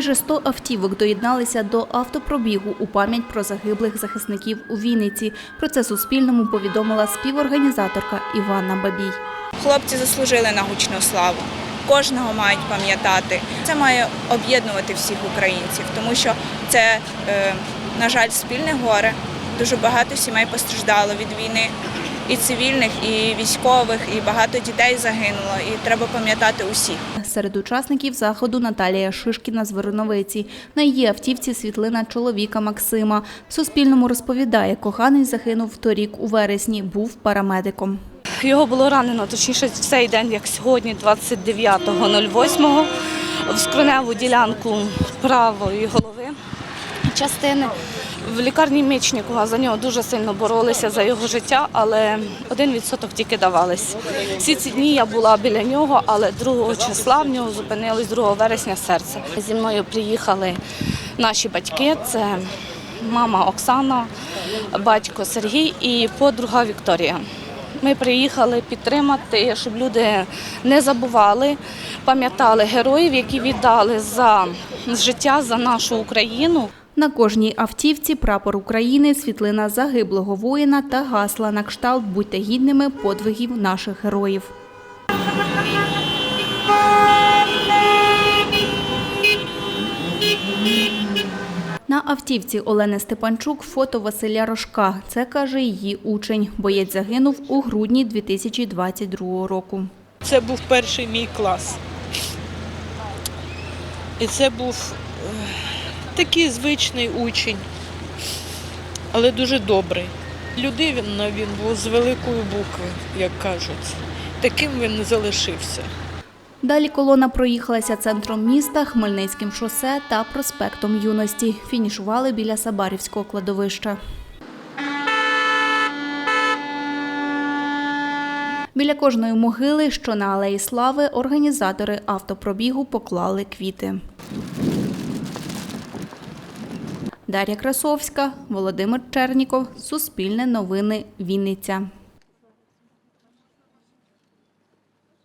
Майже 100 автівок доєдналися до автопробігу у пам'ять про загиблих захисників у Вінниці. Про це Суспільному повідомила співорганізаторка Іванна Бабій. Хлопці заслужили на гучну славу. Кожного мають пам'ятати. Це має об'єднувати всіх українців, тому що це, е, на жаль, спільне горе. Дуже багато сімей постраждало від війни, і цивільних, і військових, і багато дітей загинуло. І треба пам'ятати усіх. Серед учасників заходу Наталія Шишкіна з Вороновиці. На її автівці світлина чоловіка Максима. Суспільному розповідає, коханий загинув торік у вересні, був парамедиком. Його було ранено, точніше, в цей день, як сьогодні, 29.08, в скроневу ділянку правої голови частини. В лікарні Мічнікова за нього дуже сильно боролися за його життя, але один відсоток тільки давались. Всі ці дні я була біля нього, але 2 числа в нього зупинилось 2 вересня серце. Зі мною приїхали наші батьки. Це мама Оксана, батько Сергій і подруга Вікторія. Ми приїхали підтримати, щоб люди не забували, пам'ятали героїв, які віддали за життя за нашу Україну. На кожній автівці прапор України, світлина загиблого воїна та гасла на кшталт «Будьте гідними подвигів наших героїв». На автівці Олени Степанчук фото Василя Рожка. Це каже її учень. Боєць загинув у грудні 2022 року. Це був перший мій клас. І це був е, такий звичний учень, але дуже добрий. Людина він був з великої букви, як кажуть. Таким він не залишився. Далі колона проїхалася центром міста, Хмельницьким шосе та проспектом Юності. Фінішували біля Сабарівського кладовища. Біля кожної могили, що на Алеї Слави, організатори автопробігу поклали квіти. Дар'я Красовська, Володимир Черніков, Суспільне новини, Вінниця.